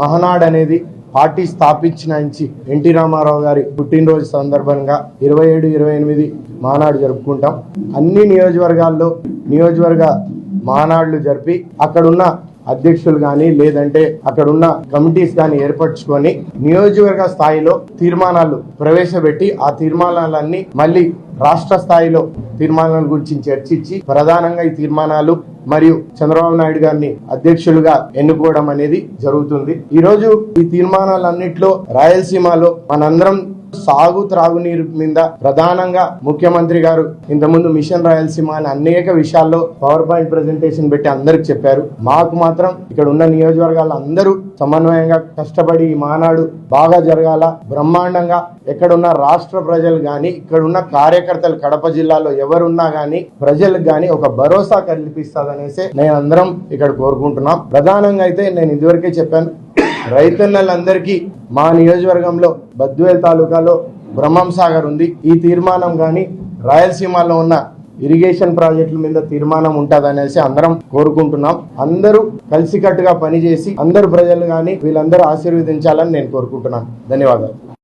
మహనాడ్ అనేది పార్టీ స్థాపించిన నుంచి ఎన్టీ రామారావు గారి పుట్టినరోజు సందర్భంగా ఇరవై ఏడు ఇరవై ఎనిమిది మానాడు జరుపుకుంటాం. అన్ని నియోజకవర్గాల్లో నియోజకవర్గ మానాడులు జరిపి అక్కడున్న అధ్యక్షులు కానీ లేదంటే అక్కడున్న కమిటీస్ కానీ ఏర్పరచుకొని నియోజకవర్గ స్థాయిలో తీర్మానాలు ప్రవేశపెట్టి ఆ తీర్మానాలన్నీ మళ్ళీ రాష్ట్ర స్థాయిలో తీర్మానాల గురించి చర్చించి ప్రధానంగా ఈ తీర్మానాలు మరియు చంద్రబాబు నాయుడు గారిని అధ్యక్షులుగా ఎన్నుకోవడం అనేది జరుగుతుంది. ఈ రోజు ఈ తీర్మానాలన్నింటిలో రాయలసీమలో మనందరం సాగు త్రాగునీరు మీద ప్రధానంగా ముఖ్యమంత్రి గారు ఇంతకుముందు మిషన్ రాయలసీమ అని అనేక విషయాల్లో పవర్ పాయింట్ ప్రెజెంటేషన్ పెట్టి అందరికి చెప్పారు. మాకు మాత్రం ఇక్కడ ఉన్న నియోజకవర్గాలు అందరూ సమన్వయంగా కష్టపడి ఈ మానాడు బాగా జరగాల. బ్రహ్మాండంగా ఎక్కడున్న రాష్ట్ర ప్రజలు గాని ఇక్కడున్న కార్యకర్తలు కడప జిల్లాలో ఎవరున్నా గాని ప్రజలకు గాని ఒక భరోసా కల్పిస్తాదనేసి నేను అందరం ఇక్కడ కోరుకుంటున్నాం. ప్రధానంగా అయితే నేను ఇదివరకే చెప్పాను రైతన్నలందరికీ మా నియోజకవర్గంలో బద్వేల్ తాలూకాలో బ్రహ్మం సాగర్ ఉంది. ఈ తీర్మానం కానీ రాయలసీమలో ఉన్న ఇరిగేషన్ ప్రాజెక్టుల మీద తీర్మానం ఉంటుందనేసి అందరం కోరుకుంటున్నాం. అందరూ కలిసికట్టుగా పనిచేసి అందరు ప్రజలు కానీ వీళ్ళందరూ ఆశీర్వదించాలని నేను కోరుకుంటున్నాను. ధన్యవాదాలు.